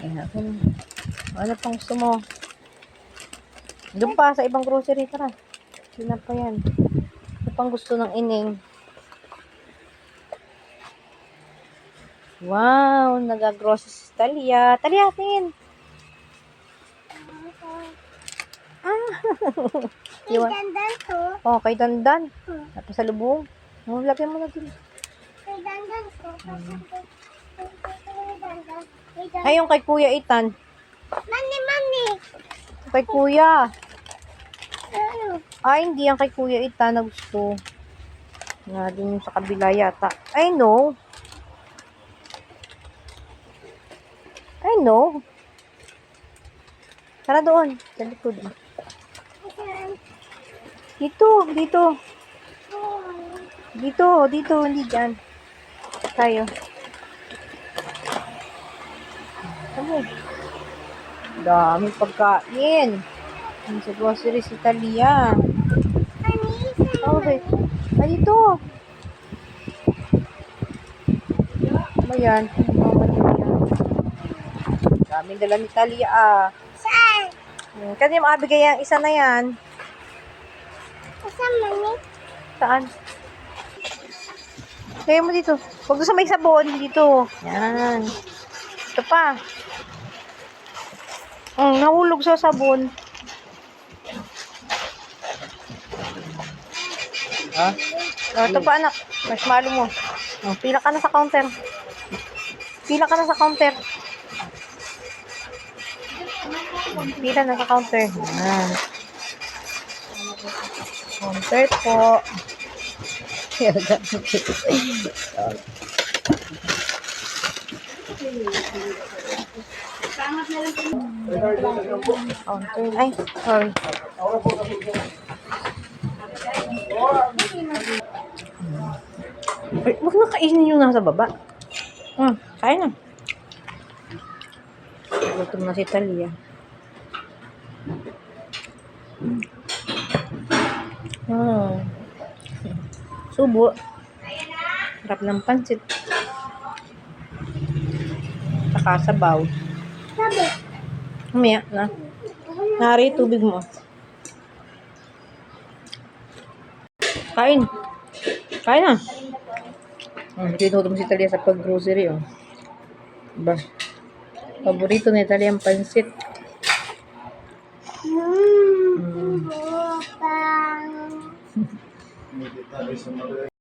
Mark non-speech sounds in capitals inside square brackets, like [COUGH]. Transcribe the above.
Ayan. Ano pang gusto mo? Doon pa sa ibang grocery. Tara. Sina pa yan. Ano pang gusto ng ining? Wow, nag-grocery si Talia. Talia, tingin. Ah. [LAUGHS] Iwan. Dandan to. Oh, kay Dandan. Hmm. Tapos sa lubong. Oh, lagyan mo na din. Kay dandan to. Ay, yung kay Kuya Itan. Mani, mani. Kay Kuya. Ano? Ay, hindi yan kay Kuya Itan na gusto. Nga din sa kabila yata. I know. I know. Tara doon. Sa likod. Dito, dito. Dito, dito, hindi dyan. Tayo. Ano? Dami pagkain. Sa grocery si Talia. Okay. Ay, dito. Ano yan? Ano yan? Dami dala ni Talia ah. Saan? Hmm, Kasi makabigay ang isa na yan. Saan mani? Saan? Kaya mo dito. Huwag doon sa may sabon. Dito. Yan. Ito pa. Mm, nahulog sa sabon. Ha? Oh, ito pa anak. Marshmallow mo. Oh, pila ka na sa counter. Pila ka na sa counter. Pila na sa counter. Yan. Counter po. Counter. [LAUGHS] Ay, sorry. Ay, huwag na kainin yung nasa baba. Hmm, kain na. Gutom na si Talia. Hmm. Subo. Harap ng pansit. Saka sabaw. Sabi. Mamaya na. Nari tubig mo. Kain. Kain na. Hmm, tinutom si Talia sa pag-grocery, oh. Ba? Paborito ni Talia ang pansit. Hmm. Bupang. [LAUGHS]